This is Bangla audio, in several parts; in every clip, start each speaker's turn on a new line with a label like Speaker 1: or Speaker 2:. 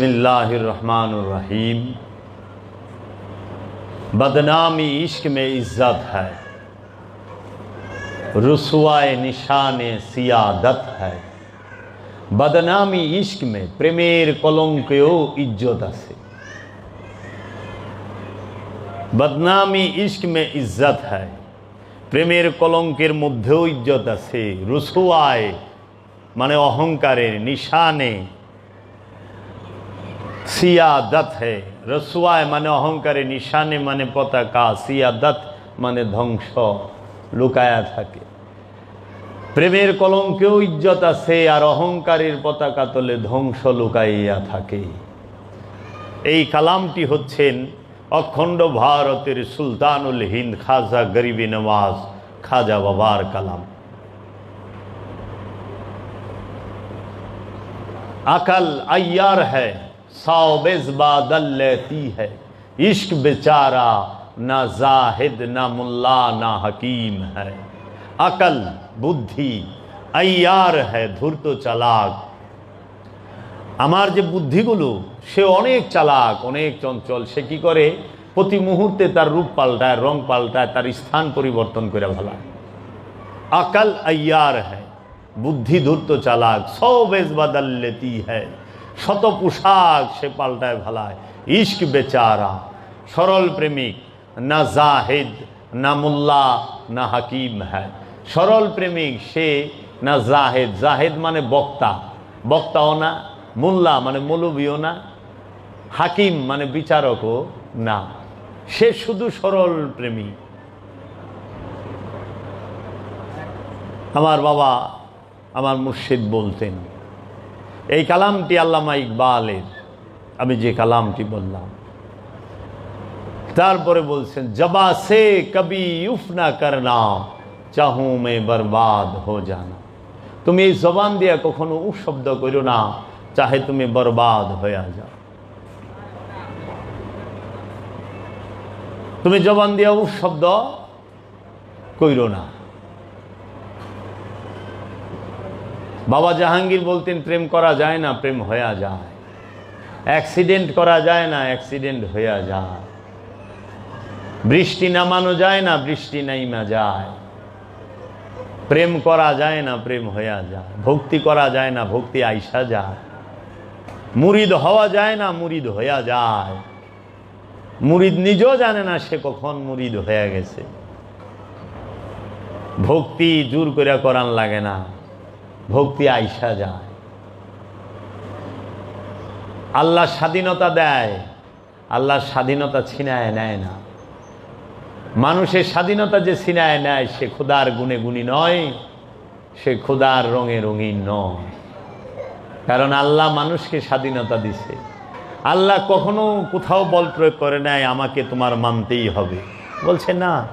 Speaker 1: बिस्मिल्लाहिर रहमानिर रहीम बदनामी इश्क में इज्जत है रसुआए निशान सियादत है বদনামি ইশক মে প্রেমের কলঙ্কেও ইজ্জত আছে বদনামি ইশক মে ইজ্জত হয় প্রেমের কলঙ্কের মধ্যেও ইজ্জত আছে রসুয়ায় মানে অহংকারের নিশানে সিয়াদত হে। রসুয়ায় মানে অহংকারে, নিশানে মানে পতাকা। সিয়াদত মানে ধ্বংস। লুকায়া থাকে। প্রেমের কলঙ্কেও ইজ্জত আছে আর অহংকারের পতাকা তলে ধ্বংস লুকাইয়া থাকে। এই কালামটি হচ্ছেন অখণ্ড ভারতের সুলতানুল হিন্দ খাজা গরিবি নওয়াজ খাজা বাবার কালাম। আকাল আয়ার হ্যায় साबिज बादल लेती है इश्क बेचारा ना जाहिद ना मुल्ला ना हकीम है अकल বুদ্ধি আইয়ার হ্যাঁ ধূর্ত চালাক আমার যে বুদ্ধিগুলো সে অনেক চালাক অনেক চঞ্চল সে কি করে প্রতি মুহূর্তে তার রূপ পাল্টায় রং পাল্টায় তার স্থান পরিবর্তন করে ফেলায় আকাল আইয়ার হ্যাঁ বুদ্ধি ধূর্ত চালাক সবেজ বাদাল্লেতি হ্যাঁ শত পোশাক সে পাল্টায় ভালায়। ইস্ক বেচারা, সরল প্রেমিক, না জাহেদ, না মোল্লা, না হাকিম হ্যাঁ সরল প্রেমিক সে, না জাহেদ। জাহেদ মানে বক্তা। বক্তাও না, মোল্লা মানে মৌলবীও না, হাকিম মানে বিচারকও না। সে শুধু সরল প্রেমিক। আমার বাবা, আমার মুর্শিদ বলতেন এই কালামটি আল্লামা ইকবালের। আমি যে কালামটি বললাম। তারপরে বলছেন, জবা সে কবি উফ না করনা, চাহু মে বরবাদ হো জানা। তুমি এই জবান দিয়া কখনো উফ শব্দ করো না, চাহে তুমি বরবাদ হয়ে যাও। তুমি জবান দিয়া উফ শব্দ কইরো না। বাবা জাহাঙ্গীর বলতেন, প্রেম করা যায় না, প্রেম হয়ে যায়। অ্যাক্সিডেন্ট করা যায় না, অ্যাক্সিডেন্ট হয়ে যায়। বৃষ্টি নামানো যায় না, বৃষ্টি নাইমা যায়। প্রেম করা যায় না, প্রেম হইয়া যায়। ভক্তি করা যায় না, ভক্তি আইসা যায়। মুরিদ হওয়া যায় না, মুরিদ হইয়া যায়। মুরিদ নিজেও জানে না সে কখন মুরিদ হয়ে গেছে। ভক্তি জোর করে করান লাগে না। ভক্তি আইসা যায়। আল্লাহ স্বাধীনতা দেয়, আল্লাহ স্বাধীনতা ছিনায় নেয় না। মানুষের স্বাধীনতা যে ছিনায় নেয়, সে ক্ষুদার গুণে গুণী নয়, সে ক্ষুদার রঙে রঙিন নয়। কারণ আল্লাহ মানুষকে স্বাধীনতা দিছে। আল্লাহ কখনো কোথাও বল প্রয়োগ করে নেয় আমাকে তোমার মানতেই হবে। বলছে, না,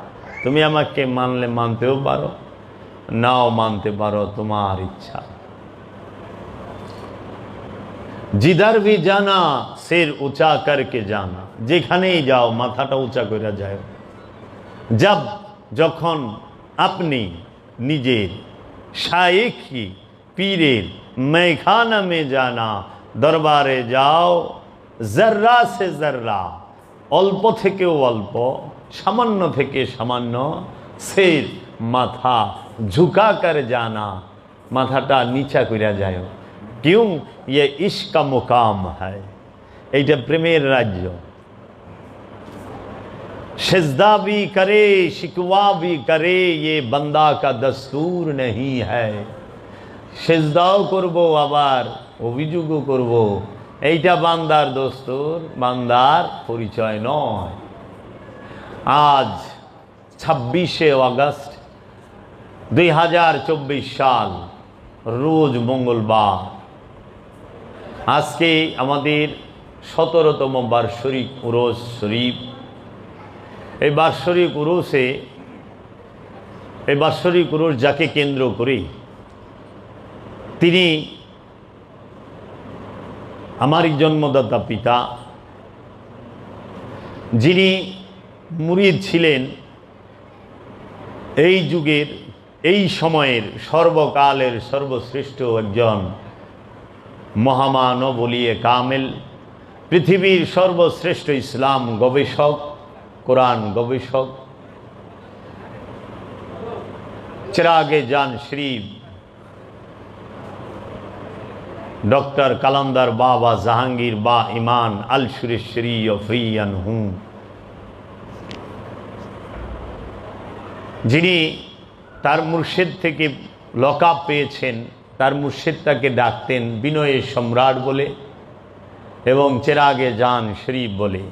Speaker 1: তুমি আমাকে মানলে মানতেও পারো। নাও মানতে পারো তোমার ইচ্ছা। জিদার ভি জানা, সের উঁচা করকে জানা। যেখানেই যাও, মাথাটা উঁচা করে যায় জব যখন আপনি নিজের শায়েখি পীরের মেখানা মে জানা, দরবারে যাও, জর্রা সে জর্রা। অল্প থেকেও অল্প, সামান্য থেকে সামান্য, সের মাথা ঝুকা করে জানা, মাথাটা নিচা করিয়া যায় কিউ ইয়ে ইস্কা মোকাম হয়। এইটা প্রেমের রাজ্য। সেজদা বি করে شکوا بھی کرے یہ بندہ کا دستور نہیں ہے সেজদাও করব আবার, অভিযোগও করব। এইটা বান্দার দস্তুর, বান্দার পরিচয় নয়। আজ ছাব্বিশে অগস্ট দুই হাজার চব্বিশ সাল, রোজ মঙ্গলবার। আজকে আমাদের সতেরোতম বার্ষরিক উরস শরীফ। এই বাৎসরিক উরুসে, এই বাৎসরিক উরুস যাকে কেন্দ্র করে তিনি আমারই জন্মদাতা পিতা, যিনি মুরিদ ছিলেন, এই যুগের এই সময়ের সর্বকালের সর্বশ্রেষ্ঠ একজন মহামানব বলিয়ে কামেল, পৃথিবীর সর্বশ্রেষ্ঠ ইসলাম গবেষক, কোরআন গবেষক। চিরাগে জান শরীফ ডক্টর কালান্দার বাবা জাহাঙ্গীর বা ইমান আল সুরেশ্বরী ফ্রিয়ান হুম যিনি তার মুর্শিদ থেকে লকাপ পেয়েছেন, তার মুর্শিদ তাকে ডাকতেন বিনয়ের সম্রাট বলে এবং চেরাগে জান শরীফ বলে।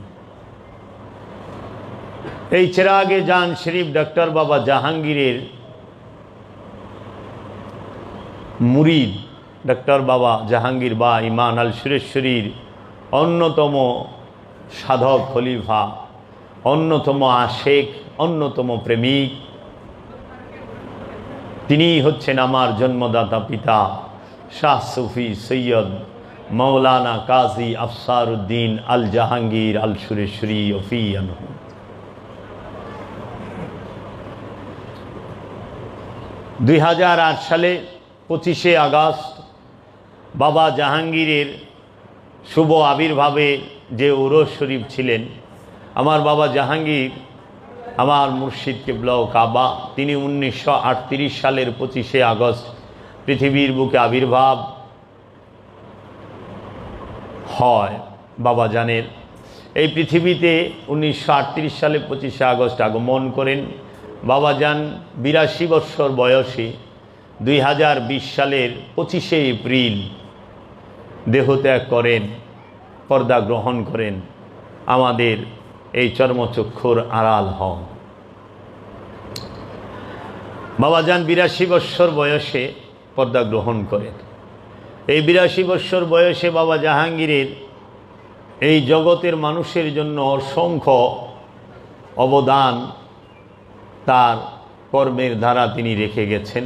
Speaker 1: এই চেরাগে জান শরীফ ডক্টর বাবা জাহাঙ্গীরের মুরিদ ডক্টর বাবা জাহাঙ্গীর বা ইমান আল সুরেশ্বরীর অন্যতম সাধক খলিফা, অন্যতম আশেক অন্যতম প্রেমিক। তিনিই হচ্ছেন আমার জন্মদাতা পিতা, শাহ সুফি সৈয়দ মৌলানা কাজী আফসার উদ্দিন আল জাহাঙ্গীর আল সুরেশ্বরী ওফিয়ান দুই সালে পঁচিশে আগস্ট বাবা জাহাঙ্গীরের শুভ আবির্ভাবে যে উরস শরীফ ছিলেন, আমার বাবা জাহাঙ্গীর আমার মুর্শিদ কেবলাও কাবা, তিনি উনিশশো আটত্রিশ সালের পঁচিশে আগস্ট পৃথিবীর বুকে আবির্ভাব হয় বাবা জানের এই পৃথিবীতে উনিশশো আটত্রিশ সালে পঁচিশে আগস্ট আগমন করেন। বাবা যান বিরাশি বৎসর বয়সে দুই হাজার বিশ সালের পঁচিশে এপ্রিল দেহত্যাগ করেন, পর্দা গ্রহণ করেন। আমাদের এই চর্মচক্ষুর আড়াল হন। বাবা যান বিরাশি বৎসর বয়সে পর্দা গ্রহণ করেন। এই বিরাশি বৎসর বয়সে বাবা জাহাঙ্গীরের এই জগতের মানুষের জন্য অসংখ্য অবদান তার কর্মের দ্বারা তিনি রেখে গেছেন।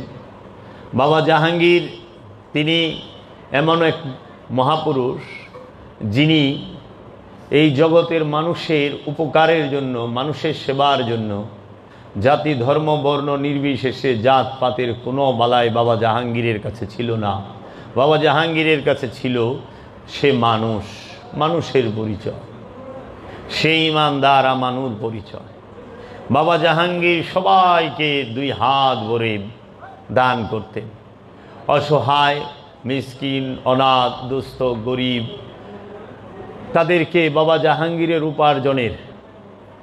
Speaker 1: বাবা জাহাঙ্গীর তিনি এমন এক মহাপুরুষ যিনি এই জগতের মানুষের উপকারের জন্য, মানুষের সেবার জন্য, জাতি, ধর্ম, বর্ণ, নির্বিশেষে জাত পাতের কোনো বালায় বাবা জাহাঙ্গীরের কাছে ছিল না। বাবা জাহাঙ্গীরের কাছে ছিল সে মানুষ, মানুষের পরিচয়। সে ইমানদার, আমানুর পরিচয়। বাবা জাহাঙ্গীর সবাইকে দুই হাত ভরে দান করতেন। অসহায়, মিসকিন, অনাথ, দুস্থ, গরিব তাদেরকে বাবা জাহাঙ্গীরের উপার্জনের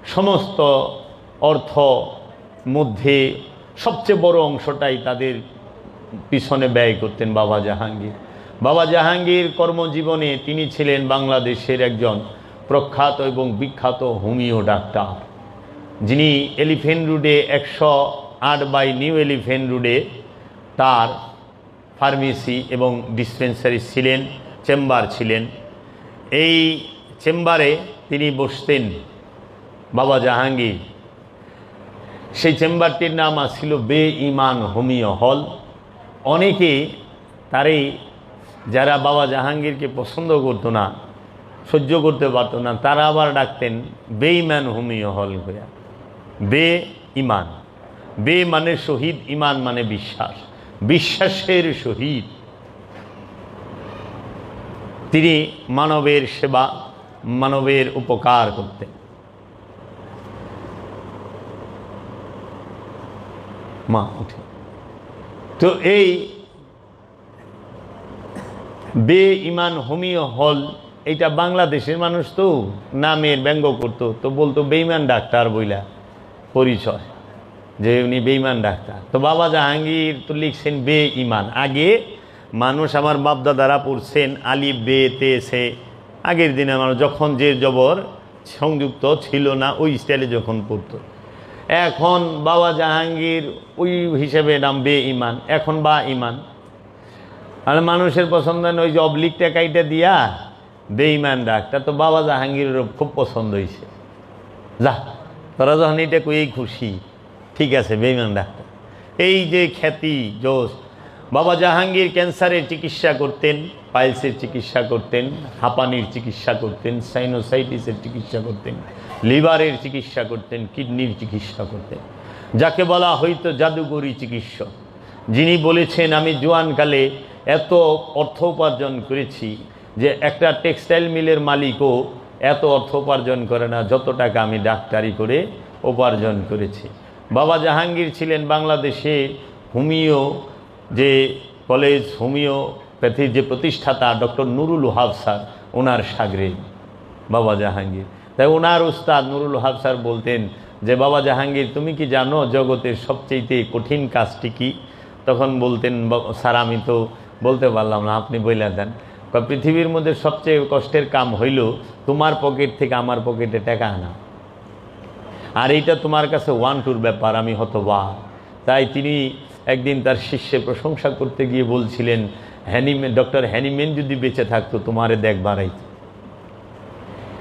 Speaker 1: সমস্ত অর্থ মধ্যে সবচেয়ে বড় অংশটাই তাদের পিছনে ব্যয় করতেন বাবা জাহাঙ্গীর। বাবা জাহাঙ্গীর কর্মজীবনে তিনি ছিলেন বাংলাদেশের একজন প্রখ্যাত এবং বিখ্যাত হোমিও ডাক্তার। যিনি এলিফেন্ট রুডে একশো আট বাই নিউ এলিফেন্ট রুডে তার ফার্মেসি এবং ডিসপেন্সারি ছিলেন, চেম্বার ছিলেন। এই চেম্বারে তিনি বসতেন, বাবা জাহাঙ্গীর। সেই চেম্বারটির নাম ছিল বে ইমান হোমিও হল। অনেকে তারই যারা বাবা জাহাঙ্গীরকে পছন্দ করতো না, সহ্য করতে পারতো না, তারা আবার ডাকতেন বেঈমান হোমিও হল হইয়া। বে ইমান। বে মানে শহীদ, ইমান মানে বিশ্বাস। বিশ্বাসের শহীদ। তিনি মানবের সেবা, মানবের উপকার করতেন মা, উঠে। তো এই বে ইমান হোমিও হল, এটা বাংলাদেশের মানুষ তো নামের ব্যঙ্গ করতো, তো বলতো বেইমান ডাক্তার বইলা পরিচয়, যে উনি বেইমান ডাক্তার। তো বাবা জাহাঙ্গীর তো লিখছেন বে ইমান আগে মানুষ আমার বাপদাদারা পড়ছেন আলি বে সে। আগের দিনে আমার যখন যে জবর সংযুক্ত ছিল না, ওই স্টাইলে যখন পড়তো। এখন বাবা জাহাঙ্গীর ওই হিসেবে নাম বে ইমান, এখন বা ইমান। আর মানুষের পছন্দ ওই যে অবলিকটা কাইটা দিয়া বেইমান ডাক্তার তো বাবা জাহাঙ্গীরেরও খুব পছন্দ হয়েছে যা, তোরা যখন এটা কই খুশি, ঠিক আছে বেইমান ডাক্তার এই যে খ্যাতি, জোশ বাবা জাহাঙ্গীর ক্যান্সারের চিকিৎসা করতেন, পাইলসের চিকিৎসা করতেন, হাঁপানির চিকিৎসা করতেন সাইনোসাইটিসের চিকিৎসা করতেন, লিভারের চিকিৎসা করতেন, কিডনির চিকিৎসা করতেন। যাকে বলা হয়তো জাদুগরি চিকিৎসক। যিনি বলেছেন, আমি জোয়ানকালে এত অর্থ উপার্জন করেছি যে একটা টেক্সটাইল মিলের মালিকও এত অর্থ উপার্জন করে না, যত টাকা আমি ডাক্তারি করে উপার্জন করেছি। বাবা জাহাঙ্গীর ছিলেন বাংলাদেশে হোমিও যে কলেজ হোমিওপ্যাথির যে প্রতিষ্ঠাতা ডক্টর নুরুল ওহাব স্যার, ওনার সাগরে বাবা জাহাঙ্গীর। তাই ওনার উস্তাদ নুরুল ওহাব স্যার বলতেন যে, বাবা জাহাঙ্গীর, তুমি কি জানো জগতের সবচেয়েতে কঠিন কাজটি কি? তখন বলতেন স্যার, আমি তো বলতে পারলাম না, আপনি বইলা দেন। পৃথিবীর মধ্যে সবচেয়ে কষ্টের কাম হইল তোমার পকেট থেকে আমার পকেটে টাকা আনা। আর এইটা তোমার কাছে ওয়ান টুর ব্যাপার, আমি হতবা তাই তিনি একদিন তার শিষ্যে প্রশংসা করতে গিয়ে বলছিলেন হ্যানিমেন ডক্টর হ্যানিমেন যদি বেঁচে থাকতো, তোমারে দেখবারাই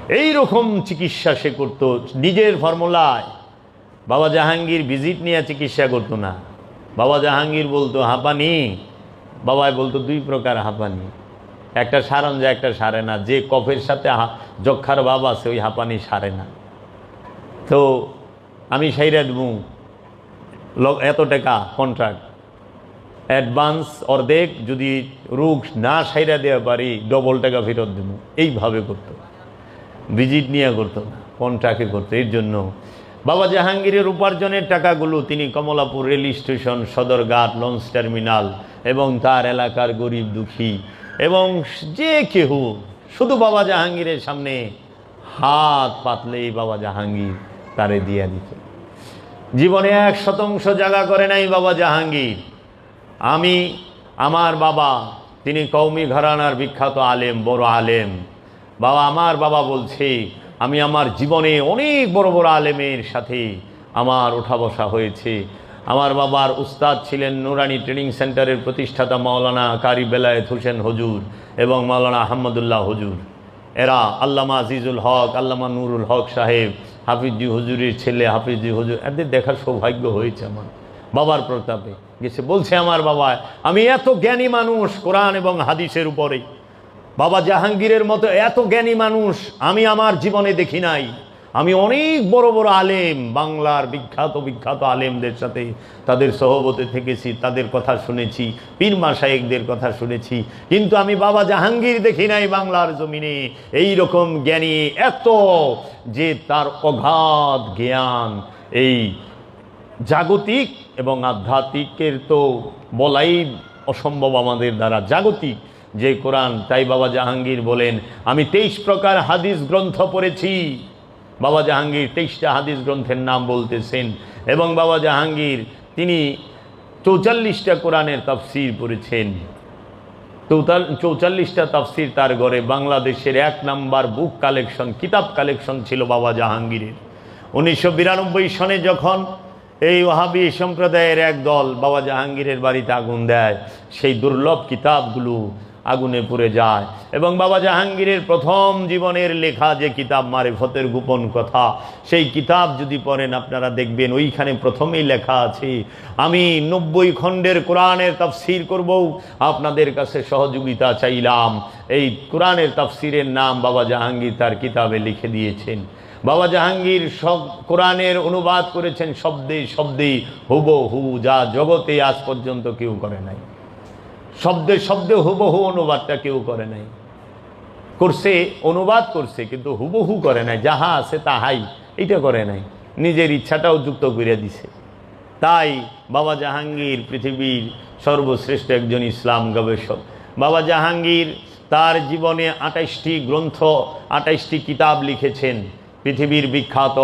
Speaker 1: এই এইরকম চিকিৎসা সে করত, নিজের ফর্মুলায়। বাবা জাহাঙ্গীর ভিজিট নিয়ে চিকিৎসা করতো না। বাবা জাহাঙ্গীর বলতো, হাঁপানি। বাবাই বলতো, দুই প্রকার হাঁপানি। একটা সারণ যে একটা সারে না, যে কফের সাথে যক্ষার ভাব আছে, ওই হাঁপানি সারে না। তো আমি সাইরা দেবো ল- এত টাকা কন্ট্রাক্ট অ্যাডভান্স অর্ধেক যদি রোগ না সাইরা দেওয়া পারি ডবল টাকা ফেরত দেবো। এইভাবে করতো। ভিজিট নিয়ে করতো কন্ট্রাক্টে করতো। এর জন্য বাবা জাহাঙ্গীরের উপার্জনের টাকাগুলো তিনি Kamalapur rail station Sadarghat launch terminal এবং তার এলাকার গরিব দুঃখী এবং যে কেহ, শুধু বাবা জাহাঙ্গীরের সামনে হাত পাতলেই বাবা জাহাঙ্গীর তারে দিয়া দিত। জীবনে এক শতাংশ জায়গা করে নাই বাবা জাহাঙ্গীর। আমি, আমার বাবা, তিনি কৌমি ঘরানার বিখ্যাত আলেম, বড় আলেম। বাবা, আমার বাবা বলছে, আমি আমার জীবনে অনেক বড় বড় আলেমের সাথে আমার ওঠা বসা হয়েছে। আমার বাবার উস্তাদ ছিলেন নুরানি ট্রেনিং সেন্টারের প্রতিষ্ঠাতা মাওলানা কারি বেলায়েত হোসেন হজুর এবং মাওলানা আহমদুল্লাহ হজুর। এরা আল্লামা আজিজুল হক, আল্লামা নুরুল হক সাহেব হাফিজি হুজুরের ছেলে, হাফিজি হুজুর, এদের দেখার সৌভাগ্য হয়েছে আমার। বাবার প্রতাপে। গেছে বলছে, আমার বাবা, আমি এত জ্ঞানী মানুষ কোরআন এবং হাদিসের উপরে বাবা জাহাঙ্গীরের মতো এত জ্ঞানী মানুষ আমি আমার জীবনে দেখি নাই। আমি অনেক বড় বড় আলেম, বাংলার বিখ্যাত বিখ্যাত আলেমদের সাথে তাদের সহবতে থেকেছি, তাদের কথা শুনেছি, পীর মাসায়েকদের কথা শুনেছি। কিন্তু আমি বাবা জাহাঙ্গীর দেখি নাই বাংলার জমিনে। এই রকম জ্ঞানী এত যে তার অগাধ জ্ঞান, এই জাগতিক এবং আধ্যাত্মিকের তো বলাই অসম্ভব আমাদের দ্বারা। জাগতিক, যে কোরআন, তাই বাবা জাহাঙ্গীর বলেন, আমি তেইশ প্রকার হাদিস গ্রন্থ পড়েছি। বাবা জাহাঙ্গীর তেইশটা হাদিস গ্রন্থের নাম বলতেছেন এবং বাবা জাহাঙ্গীর তিনি চৌচল্লিশটা কোরআনের তাফসির পড়েছেন। চৌতাল- চৌচল্লিশটা তাফসির তার ঘরে বাংলাদেশের এক নাম্বার বুক কালেকশন কিতাব কালেকশন ছিল বাবা জাহাঙ্গীরের। উনিশশো বিরানব্বই সনে যখন এই ওহাবি সম্প্রদায়ের এক দল বাবা জাহাঙ্গীরের বাড়িতে আগুন দেয়, সেই দুর্লভ কিতাবগুলো আগুনে পুড়ে যায়। এবং বাবা জাহাঙ্গীরের প্রথম জীবনের লেখা যে কিতাব মারেফতের গোপন কথা, সেই কিতাব যদি পড়েন আপনারা দেখবেন ওইখানে প্রথমেই লেখা আছে, আমি নব্বই খণ্ডের কোরআনের তাফসির করব, আপনাদের কাছে সহযোগিতা চাইলাম। এই কোরআনের তাফসিরের নাম বাবা জাহাঙ্গীর তার কিতাবে লিখে দিয়েছেন। বাবা জাহাঙ্গীর সব কোরআনের অনুবাদ করেছেন, শব্দে শব্দে, হুবহু যা জগতে আজ পর্যন্ত কেউ করে নাই। শব্দে শব্দে হুবহু অনুবাদটা কেউ করে নাই। করছে, অনুবাদ করছে, কিন্তু হুবহু করে নাই। যাহা আছে তাহাই এটা করে নাই। নিজের ইচ্ছাটাও যুক্ত করে দিছে। তাই বাবা জাহাঙ্গীর পৃথিবীর সর্বশ্রেষ্ঠ একজন ইসলাম গবেষক। বাবা জাহাঙ্গীর তার জীবনে আঠাইশটি গ্রন্থ, আঠাইশটি কিতাব লিখেছেন। পৃথিবীর বিখ্যাত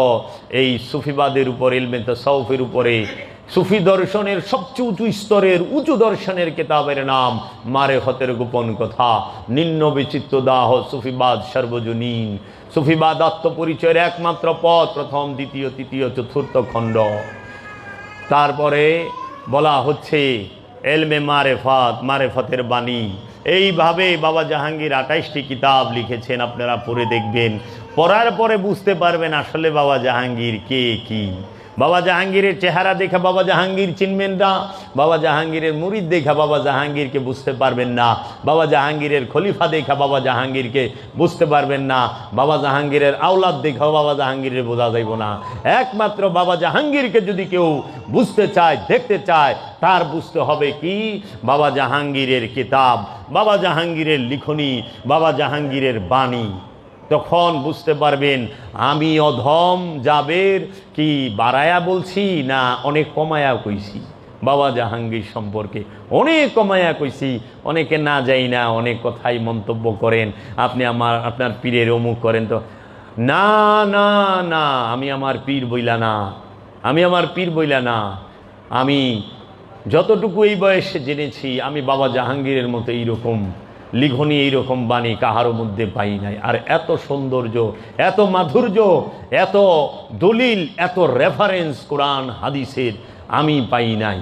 Speaker 1: এই সুফিবাদের উপর, ইলমে তসাউফের উপরে সুফি দর্শনের সবচেয়ে উঁচু স্তরের উঁচু দর্শনের কিতাবের নাম মারে হতের গোপন কথা। নিম্ন বিচিত্র দাহ সুফিবাদ সর্বজনীন। সুফিবাদ আত্মপরিচয়ের একমাত্র পথ, প্রথম, দ্বিতীয়, তৃতীয়, চতুর্থ খণ্ড। তারপরে বলা হচ্ছে, এলমে মারেফাত মারেফতের বাণী। এইভাবে বাবা জাহাঙ্গীর আঠাইশটি কিতাব লিখেছেন, আপনারা পড়ে দেখবেন। পড়ার পরে বুঝতে পারবেন আসলে বাবা জাহাঙ্গীর কে, কি। বাবা জাহাঙ্গীরের চেহারা দেখে বাবা জাহাঙ্গীর চিনবেন না, বাবা জাহাঙ্গীরের মুরিদ দেখা বাবা জাহাঙ্গীরকে বুঝতে পারবেন না, বাবা জাহাঙ্গীরের খলিফা দেখা বাবা জাহাঙ্গীরকে বুঝতে পারবেন না, বাবা জাহাঙ্গীরের আওলাদ দেখাও বাবা জাহাঙ্গীরের বোঝা যাইব না। একমাত্র বাবা জাহাঙ্গীরকে যদি কেউ বুঝতে চায়, দেখতে চায়, তার বুঝতে হবে কি? বাবা জাহাঙ্গীরের কিতাব, বাবা জাহাঙ্গীরের লিখনি, বাবা জাহাঙ্গীরের বাণী। তখন বুঝতে পারবেন, আমি অধম যাবের কি বাড়ায়া বলছি না অনেক কমায়া কইছি। বাবা জাহাঙ্গীর সম্পর্কে অনেক কমায়া কইছি, অনেকে না যাই না অনেক কথাই মন্তব্য করেন। আপনি আমার, আপনার পীরের অমুক করেন তো। না না না, আমি আমার পীর বইলা না, আমি আমার পীর বইলা না। আমি যতটুকু এই বয়সে জেনেছি, আমি বাবা জাহাঙ্গীরের মতো এইরকম। লিখনি এইরকম বাণী কাহারও মধ্যে পাই নাই। আর এত সৌন্দর্য, এত মাধুর্য, এত দলিল, এত রেফারেন্স কোরআন, হাদিসের আমি পাই নাই।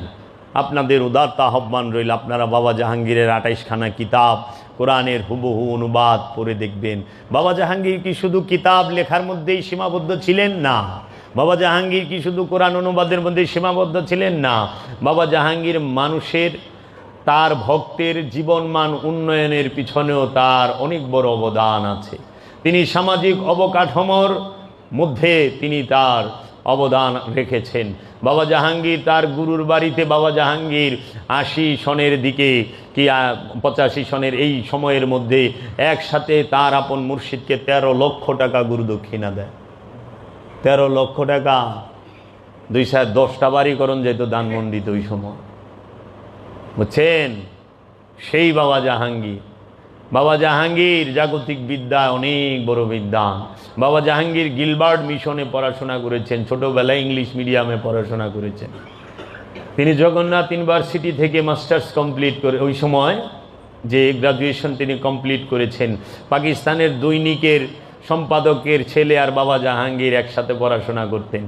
Speaker 1: আপনাদের উদারত আহ্বান রইল। আপনারা বাবা জাহাঙ্গীরের আটাইশখানা কিতাব কোরআনের হুবহু অনুবাদ পড়ে দেখবেন। বাবা জাহাঙ্গীর কি শুধু কিতাব লেখার মধ্যেই সীমাবদ্ধ ছিলেন না? বাবা জাহাঙ্গীর কি শুধু কোরআন অনুবাদের মধ্যে সীমাবদ্ধ ছিলেন না? বাবা জাহাঙ্গীর মানুষের তার ভক্তের জীবনমান উন্নয়নের পিছনেও তার অনেক বড় অবদান আছে। তিনি সামাজিক অবকাঠামোর মধ্যে তিনি তার অবদান রেখেছেন। বাবা জাহাঙ্গীর তার গুরুর বাড়িতে বাবা জাহাঙ্গীর আশি সনের দিকে কি পঁচাশি সনের এই সময়ের মধ্যে একসাথে তার আপন মুর্শিদকে তেরো লক্ষ টাকা গুরু দক্ষিণা দেয়। তেরো লক্ষ টাকা। দুই সাত দশটা বাড়ি করণ যেত দানমন্ডিত ওই সময়। বুঝছেন? সেই বাবা জাহাঙ্গীর। বাবা জাহাঙ্গীর জাগতিক বিদ্যা অনেক বড় বিদ্যা। বাবা জাহাঙ্গীর গিলবার্ড মিশনে পড়াশোনা করেছেন, ছোটোবেলায় ইংলিশ মিডিয়ামে পড়াশোনা করেছেন। তিনি জগন্নাথ ইউনিভার্সিটি থেকে মাস্টার্স কমপ্লিট করে, ওই সময় যে গ্রাজুয়েশন তিনি কমপ্লিট করেছেন, পাকিস্তানের দৈনিকের সম্পাদকের ছেলে আর বাবা জাহাঙ্গীর একসাথে পড়াশোনা করতেন।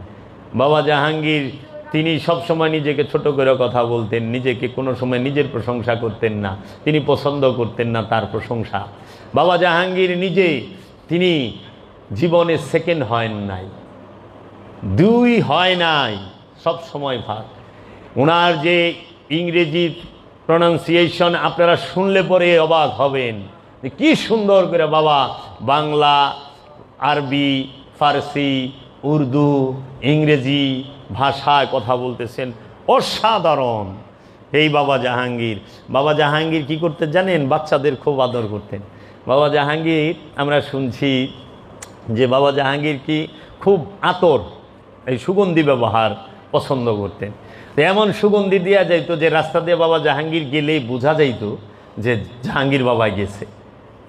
Speaker 1: বাবা জাহাঙ্গীর তিনি সব সময় নিজেকে ছোট করে কথা বলতেন, নিজেকে কোনো সময় নিজের প্রশংসা করতেন না, তিনি পছন্দ করতেন না তার প্রশংসা। বাবা জাহাঙ্গীর নিজে, তিনি জীবনে সেকেন্ড হন নাই, দুই হয় নাই, সব সময় ভাগ। ওনার যে ইংরেজি প্রনাউন্সিয়েশন আপনারা শুনলে পরে অবাক হবেন কি সুন্দর করে বাবা বাংলা, আরবি, ফার্সি, উর্দু, ইংরেজি ভাষায় কথা বলতেছেন অসাধারণ। এই বাবা জাহাঙ্গীর। বাবা জাহাঙ্গীর কি করতে জানেন? বাচ্চাদের খুব আদর করতেন। বাবা জাহাঙ্গীর, আমরা শুনছি যে বাবা জাহাঙ্গীর কি খুব আতর, এই সুগন্ধি ব্যবহার পছন্দ করতেন। এমন সুগন্ধি দেওয়া যাইত যে রাস্তা দিয়ে বাবা জাহাঙ্গীর গেলেই বোঝা যাইত যে জাহাঙ্গীর বাবা গেছে।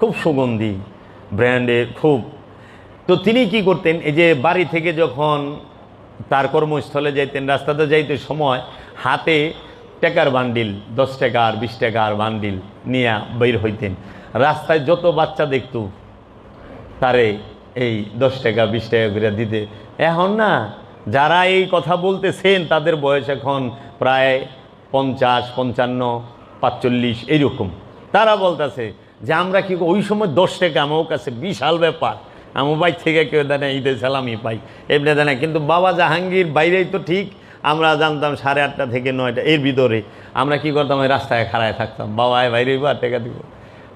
Speaker 1: খুব সুগন্ধি, ব্র্যান্ডের, খুব। তো তিনি কি করতেন? এই যে বাড়ি থেকে যখন তার কর্মস্থলে যাইতেন রাস্তাতে যাইতে সময় হাতে টাকার বান্ডিল, দশ টাকার বিশ টাকার বান্ডিল নিয়ে বের হইতেন। রাস্তায় যত বাচ্চা দেখতো, তারে এই দশ টাকা, বিশ টাকা করে দিতে। এখন না, যারা এই কথা বলতেছেন, তাদের বয়স এখন প্রায় পঞ্চাশ, পঞ্চান্ন, পাঁচচল্লিশ, এইরকম। তারা বলতেছে যে, আমরা কি ওই সময় দশ টাকা, আমার কাছে বিশাল ব্যাপার। আমার বাইর থেকে কেউ দেয় ঈদে সালামি পাই, এমনি দেয় না কিন্তু বাবা জাহাঙ্গীর বাইরেই তো ঠিক। আমরা জানতাম সাড়ে আটটা থেকে নয়টা, এর ভিতরে। আমরা কি করতাম? ওই রাস্তায় খাড়ায় থাকতাম। বাবায় বাইরে বা টাকা দিব।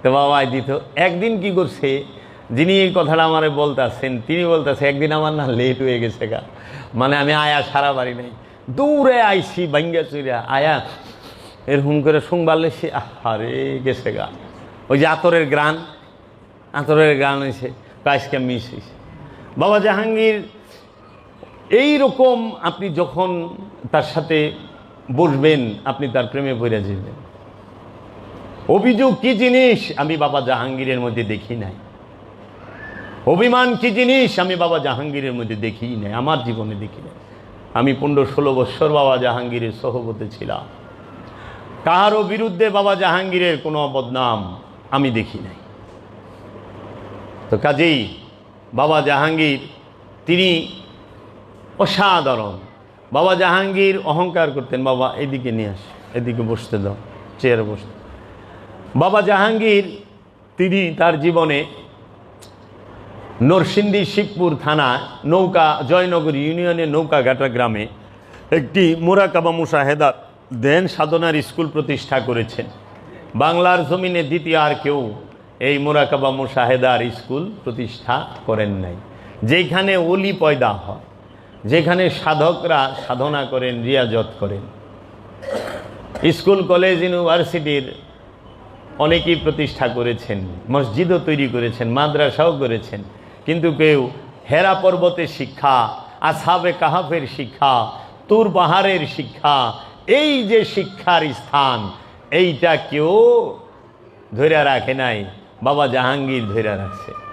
Speaker 1: তো বাবাই দিত। একদিন কি করছে? যিনি এই কথাটা আমারে বলতেছেন, তিনি বলতেছে, একদিন আমার না লেট হয়ে গেছে গা। মানে আমি আয়া সারা বাড়ি নাই। দূরে আইসি ভাঙ্গা চুরিয়া আয়া এরকম করে শুনবালে সে আরে গেছে গা। ওই যে আতরের গ্রান আতরের গ্রান হয়েছে কাজকে মিস হয়েছে বাবা জাহাঙ্গীর, এই রকম আপনি যখন তার সাথে বসবেন, আপনি তার প্রেমে পড়ে যাবেন। অভিযোগ কি জিনিস আমি বাবা জাহাঙ্গীরের মধ্যে দেখি নাই। অভিমান কি জিনিস আমি বাবা জাহাঙ্গীরের মধ্যে দেখি নাই, আমার জীবনে দেখি নাই। আমি পনেরো ষোলো বৎসর বাবা জাহাঙ্গীরের সহবতে ছিলাম। কাহারও বিরুদ্ধে বাবা জাহাঙ্গীরের কোনো বদনাম আমি দেখি নাই। তো কাজেই বাবা জাহাঙ্গীর, তিনি অসাধারণ। বাবা জাহাঙ্গীর অহংকার করতেন, বাবা, এদিকে নিয়ে আস, এদিকে বসতে দাও, চেয়ারে বসতে বাবা জাহাঙ্গীর, তিনি তার জীবনে নরসিংদী শিবপুর থানা নৌকা, জয়নগর ইউনিয়নের নৌকাঘাটা গ্রামে একটি মোরাকাবা মুসাহেদা দেন সাধনার স্কুল প্রতিষ্ঠা করেছেন। বাংলার জমিনে দ্বিতীয় আর কেউ এই মোরাকাবা মুসাহেদার স্কুল প্রতিষ্ঠা করেন নাই। যেখানে অলি পয়দা হয়, যেখানে সাধকরা সাধনা করেন, রিয়াজত করেন। স্কুল, কলেজ, ইউনিভার্সিটির অনেকেই প্রতিষ্ঠা করেছেন, মসজিদও তৈরি করেছেন, মাদ্রাসাও করেছেন, কিন্তু কেউ হেরা পর্বতের শিক্ষা আসাবে কাহাফের শিক্ষা, তুর পাহাড়ের শিক্ষা, এই যে শিক্ষার স্থান, এইটা কেউ ধরে রাখে নাই। বাবা জাহাঙ্গীর ধরে রাখছে।